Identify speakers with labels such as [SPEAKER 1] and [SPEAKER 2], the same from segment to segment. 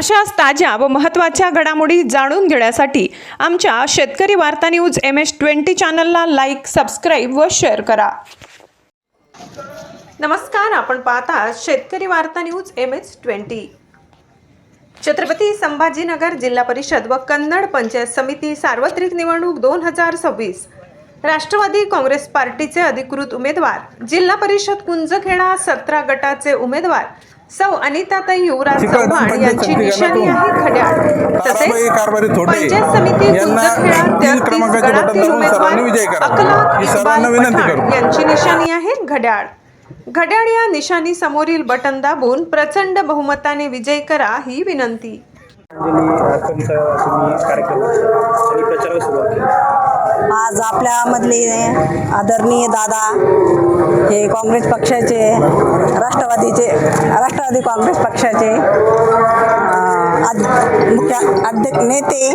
[SPEAKER 1] अशाच ताज्या व महत्त्वाच्या घडामोडी जाणून घेण्यासाठी आमच्या शेतकरी वार्ता न्यूज एम एस ट्वेंटी चॅनलला लाईक सबस्क्राईब व शेअर करा. नमस्कार आपण पाहता शेतकरी वार्ता news M S twenty. Chhatrapati Sambhajinagar जिल्हा परिषद व कन्नड पंचायत समिती सार्वत्रिक निवडणूक दोन हजार सव्वीस. राष्ट्रवादी काँग्रेस पार्टीचे अधिकृत उमेदवार जिल्हा परिषद कुंजखेडा सतरा गटाचे उमेदवार सौ अनिताताई युवराज चव्हाण यांची निशाणी आहे
[SPEAKER 2] कारभारी
[SPEAKER 1] तसेच पंचायत समिती उमेदवार. अकलाक
[SPEAKER 2] ही
[SPEAKER 1] इक्बाल पठाण. यांची निशाणी आहे घड्याळ. घड्याळ या निशाणी समोरील बटन दाबून प्रचंड बहुमताने विजय करा ही विनंती.
[SPEAKER 3] आणि प्रचाराला सुरुवात केली.
[SPEAKER 4] आज आपल्यामधले आदरणीय दादा हे काँग्रेस पक्षाचे राष्ट्रवादीचे राष्ट्रवादी काँग्रेस पक्षाचे मुख्य अध्यक्ष नेते.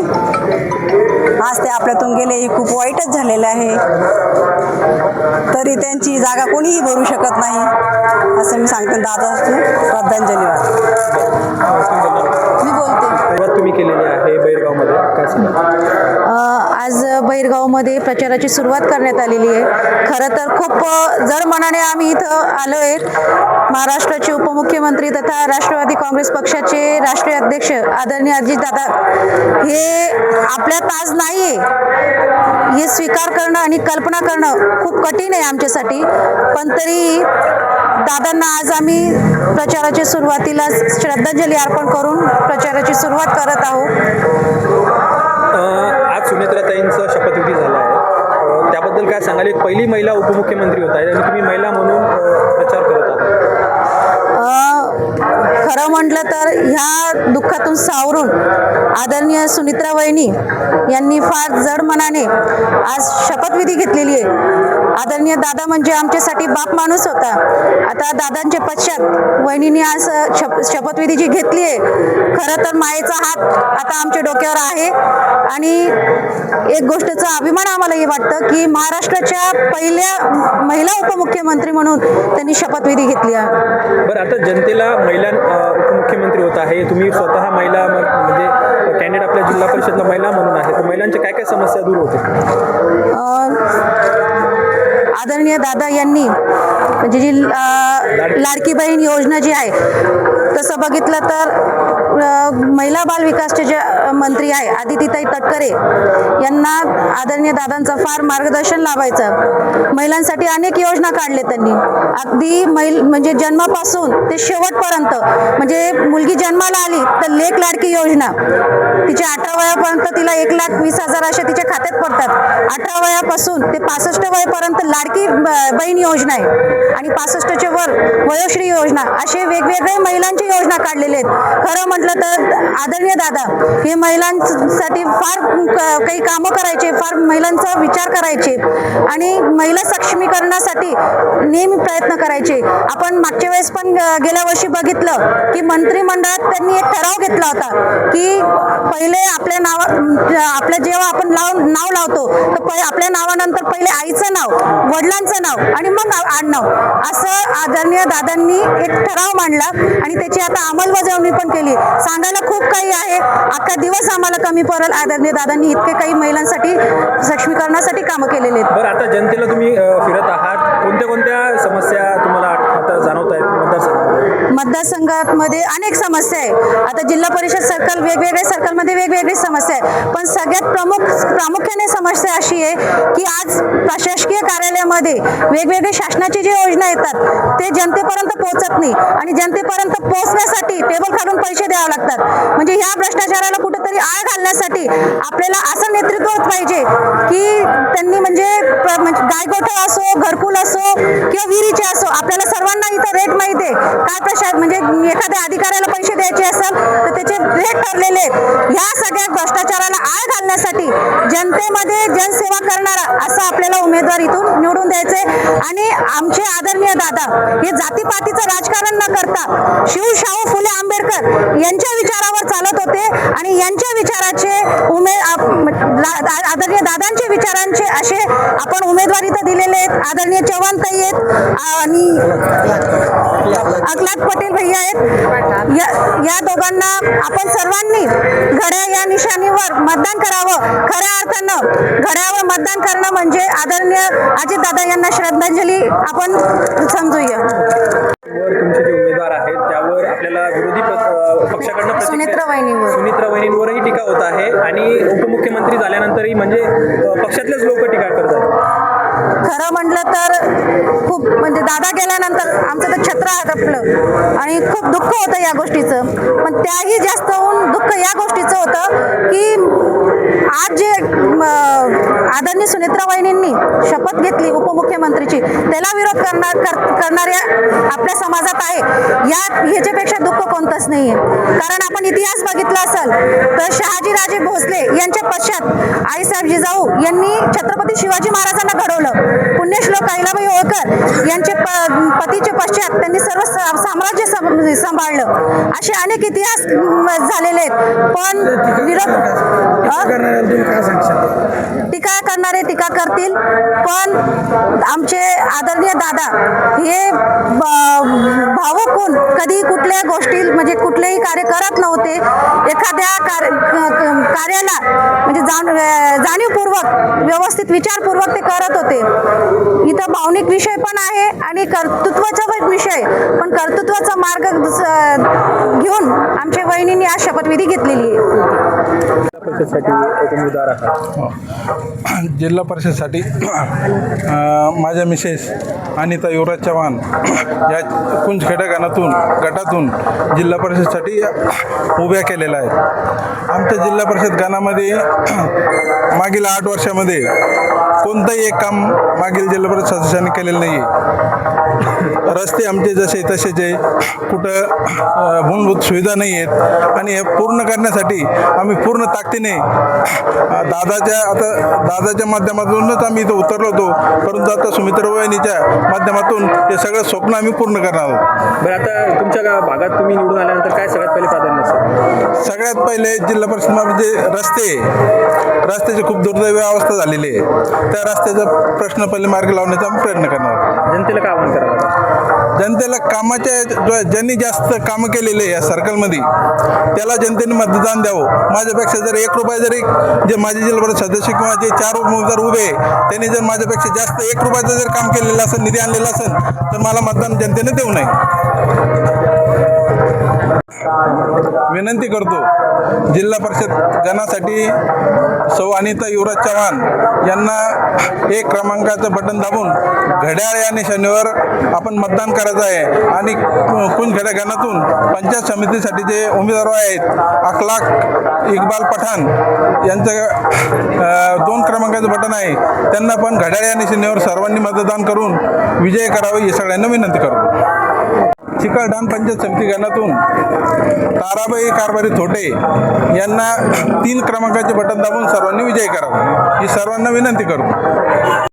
[SPEAKER 4] आज ते आपल्यातून गेले हे खूप वाईटच झालेलं आहे. तरी त्यांची जागा कोणीही भरू शकत नाही असं मी सांगते. दादा श्रद्धांजली वाटते मी बोलते.
[SPEAKER 3] तुम्ही केलेली आहे बैरगावमध्ये.
[SPEAKER 5] आज बैरगावमध्ये प्रचाराची सुरुवात करण्यात आलेली आहे. खरं तर खूप जर मनाने आम्ही इथं आलो आहे महाराष्ट्राचे उपमुख्यमंत्री तथा राष्ट्रवादी काँग्रेस पक्षाचे राष्ट्रीय अध्यक्ष आदरणीय अजितदादा हे आपल्यात आज नाही आहे हे स्वीकार करणं आणि कल्पना करणं खूप कठीण आहे आमच्यासाठी. पण तरी दादांना आज आम्ही प्रचाराच्या सुरुवातीला श्रद्धांजली अर्पण करून प्रचाराची सुरुवात करत आहोत.
[SPEAKER 3] काय सांगाल? एक पहिली महिला उपमुख्यमंत्री होत आणि तुम्ही महिला म्हणून प्रचार करत आहात.
[SPEAKER 5] खरं म्हटलं तर ह्या दुःखातून सावरून आदरणीय सुनित्रा वहिनी यांनी फार जड मनाने आज शपथविधी घेतलेली आहे. आदरणीय दादा म्हणजे आमच्यासाठी बाप माणूस होता. आता दादांच्या पश्चात वहिनीने आज शप शपथविधी जी घेतली आहे. खरं तर मायेचा हात आता आमच्या डोक्यावर आहे. आणि एक गोष्टीचा अभिमान आम्हालाही वाटतं की महाराष्ट्राच्या पहिल्या महिला उपमुख्यमंत्री म्हणून त्यांनी शपथविधी घेतली आहे.
[SPEAKER 3] बरं आता जनतेला महिला उपमुख्यमंत्री होत आहे. तुम्ही स्वतः महिला म्हणजे कॅन्डिडेट आपल्या जिल्हा परिषदला महिला म्हणून आहे. तर महिलांच्या काय काय समस्या दूर होतील?
[SPEAKER 5] अ, आदरणीय दादा यांनी म्हणजे जी लाडकी बहीण योजना जी आहे तसं बघितलं तर महिला बाल विकासचे जे मंत्री आहे आदितीताई तटकरे यांना आदरणीय दादांचं फार मार्गदर्शन लाभायचं महिलांसाठी अनेक योजना काढले त्यांनी. अगदी महिल म्हणजे जन्मापासून ते शेवटपर्यंत म्हणजे मुलगी जन्माला आली तर लेख लाडकी योजना. तिच्या अठरा वयापर्यंत तिला एक लाख वीस हजार असे तिच्या खात्यात पडतात. अठरा वयापासून ते पासष्ट वयापर्यंत लाडकी ब- बहीण योजना आहे. आणि पासष्टचे वर वयोश्री योजना असे वेगवेगळे महिलांचे योजना काढलेले आहेत. खरं म्हणजे म्हटलं तर आदरणीय दादा हे महिलांसाठी फार क- काही कामं करायचे फार महिलांचा विचार करायचे आणि महिला सक्षमीकरणासाठी नेहमी प्रयत्न करायचे. आपण मागच्या वेळेस पण गेल्या वर्षी बघितलं की मंत्रिमंडळात त्यांनी एक ठराव घेतला होता की पहिले आपल्या नावा आपल्या जेव्हा आपण लाव नाव लावतो तर पहिले आपल्या नावानंतर पहिले आईचं नाव वडिलांचं नाव आणि मग आडनाव असं आदरणीय दादांनी एक ठराव मांडला आणि त्याची आता अंमलबजावणी पण केली. सांगायला खूप काही आहे. अख्खा दिवस आम्हाला कमी पडेल. आदरणीय दादांनी इतके काही महिलांसाठी सक्षमीकरणासाठी कामं केलेले आहेत.
[SPEAKER 3] बरं आता जनतेला तुम्ही फिरत आहात. कोणत्या कोणत्या समस्या मतदारसंघामध्ये
[SPEAKER 5] मतदारसंघामध्ये अनेक समस्या आहे. आता जिल्हा परिषद सर्कल वेगवेगळ्या सर्कलमध्ये वेगवेगळी समस्या आहे. पण सगळ्यात प्रमुख प्रामुख्याने समस्या अशी आहे की आज प्रशासकीय कार्यालयामध्ये वेगवेगळे शासनाची जी योजना येतात ते जनतेपर्यंत पोहोचत नाही. आणि जनतेपर्यंत पोहोचण्यासाठी टेबल काढून पैसे द्यावे लागतात. म्हणजे ह्या भ्रष्टाचाराला कुठेतरी आळ घालण्यासाठी आपल्याला असं नेतृत्व पाहिजे की त्यांनी म्हणजे म्हणजे गायगोठा असो घरकुल असो किंवा विहिरीचे असो आपल्याला सर्वांना इथं रेट माहिती आहे काय प्रशासन म्हणजे एखाद्या अधिकाऱ्याला पैसे द्यायचे असेल तर त्याचे रेट ठरलेले आहेत ह्या सगळ्या भ्रष्टाचाराला आळ घालण्यासाठी जनतेमध्ये जनसेवा करणारा असा आपल्याला उमेदवार इथून निवडून द्यायचे आणि आमचे आदरणीय दादा हे जातीपातीचं राजकारण न करता शिवशाहू फुले आंबेडकर यांच्या विचारावर चालत होते आणि यांच्या विचाराचे उमेद दा- आदरणीय दादांचे विचारांचे असे आपण उमेदवारी तर दिलेले आहेत. आदरणीय चव्हाण ताई आहेत आणि अखलाद पटेल भैया आहेत. या या दोघांना आपण सर्वांनी घड्या या निशाणीवर मतदान करावं. खऱ्या अर्थानं घड्यावर मतदान करणं म्हणजे आदरणीय अजितदादा यांना श्रद्धांजली आपण समजूया.
[SPEAKER 3] तुमचे जे उमेदवार आहेत आपल्याला विरोधी पक्षाकडनं
[SPEAKER 5] सुनेत्रा वहिनीवर.
[SPEAKER 3] सुनेत्रा वहिनींवरही टीका होत आहे आणि उपमुख्यमंत्री झाल्यानंतरही म्हणजे पक्षातलेच लोक टीका करतात
[SPEAKER 5] खरं म्हटलं तर खूप म्हणजे दादा गेल्यानंतर आमचं तर छत्र हरपलं आणि खूप दुःख होतं या गोष्टीचं. पण त्याही जास्त होऊन दुःख या गोष्टीचं होतं की आज जे आदरणीय सुनेत्रा वहिनींनी शपथ घेतली उपमुख्यमंत्रीची त्याला विरोध करणार कर, करणाऱ्या आपल्या समाजात आहे. या ह्याच्यापेक्षा दुःख कोणतंच नाही आहे कारण आपण इतिहास बघितला असेल तर शहाजीराजे भोसले यांच्या पश्चात आईसाहेब जिजाऊ यांनी छत्रपती शिवाजी महाराजांना घडवलं. पुण्यश्लोक अहिलाबाई होळकर यांचे पतीचे पश्चात त्यांनी सर्व साम्राज्य सांभाळलं. असे अनेक इतिहास झालेले आहेत. पण विरोध टीका करणारे टीका करतील. पण आमचे आदरणीय दादा हे भावक कोण होऊन कधी कुठल्या गोष्टी म्हणजे कुठलेही कार्य करत नव्हते. एखाद्या कार्य कार्याला म्हणजे जाण जाणीवपूर्वक व्यवस्थित विचारपूर्वक ते करत होते. इथं भावनिक विषय पण आहे आणि कर्तृत्वाचा पण विषय. पण कर्तृत्वाचा मार्ग घेऊन आमच्या वहिनींनी आज शपथविधी घेतलेली आहे.
[SPEAKER 3] परिषदसाठी एक उमेदवार आहात. हो.
[SPEAKER 2] जिल्हा परिषदसाठी अ, माझ्या मिसेस अनिता युवराज चव्हाण या कुंजखेडा गणातून गटातून जिल्हा परिषदसाठी उभ्या केलेल्या आहेत. आमच्या जिल्हा परिषद गणामध्ये मागील आठ वर्षामध्ये कोणतंही एक काम मागील जिल्हा परिषद सदस्यांनी केलेलं नाही आहे रस्ते आमचे जसे तसेच आहे कुठं मूलभूत सुविधा नाही आहेत आणि हे पूर्ण करण्यासाठी आम्ही पूर्ण ताकदीने दादाच्या आता दादाच्या माध्यमातूनच आम्ही इथं उतरलो होतो. परंतु आता सुमित्रा वहिनीच्या माध्यमातून हे सगळं स्वप्न आम्ही पूर्ण करणार आहोत.
[SPEAKER 3] बरं आता तुमच्या भागात तुम्ही निवडून आल्यानंतर काय सगळ्यात पहिले प्राधान्य असेल?
[SPEAKER 2] सगळ्यात पहिले जिल्हा परिषद म्हणजे रस्ते. रस्त्याची खूप दुर्दैवी अवस्था झालेली आहे. त्या रस्त्याचा प्रश्न पहिले मार्गी लावण्याचा आम्ही प्रयत्न करणार आहोत.
[SPEAKER 3] जनतेला काय आव्हान करावं
[SPEAKER 2] जनतेला कामाच्या ज्यांनी जास्त कामं केलेले आहे या सर्कलमध्ये त्याला जनतेने मतदान द्यावं. माझ्यापेक्षा जर एक रुपया जरी जे माझे जिल्हा परिषद सदस्य किंवा जे चार उमेदवार उभे आहे, त्यांनी जर माझ्यापेक्षा जास्त एक रुपयाचं जर काम केलेलं असेल निधी आणलेला असेल तर मला मतदान जनतेने देऊ नये. विनंती करतो जिल्हा परिषद गणासाठी सौ अनिता युवराज चव्हाण यांना एक क्रमांकाचं बटन दाबून घड्याळ या निशाणीवर आपण मतदान करायचं आहे. आणि कुंजखेडा गणातून पंचायत समितीसाठी जे उमेदवार आहेत अखलाक इकबाल पठाण यांचं दोन क्रमांकाचं बटन आहे. त्यांना पण घड्याळ या निशाणीवर सर्वांनी मतदान करून विजय करावे ही सगळ्यांना विनंती करतो. चिकलठाण पंचायत समिती गणातून ताराबाई कारभारी थोटे यांना तीन क्रमांकाचे बटन दाबून सर्वांनी विजय करावा. ही सर्वांना विनंती करतो.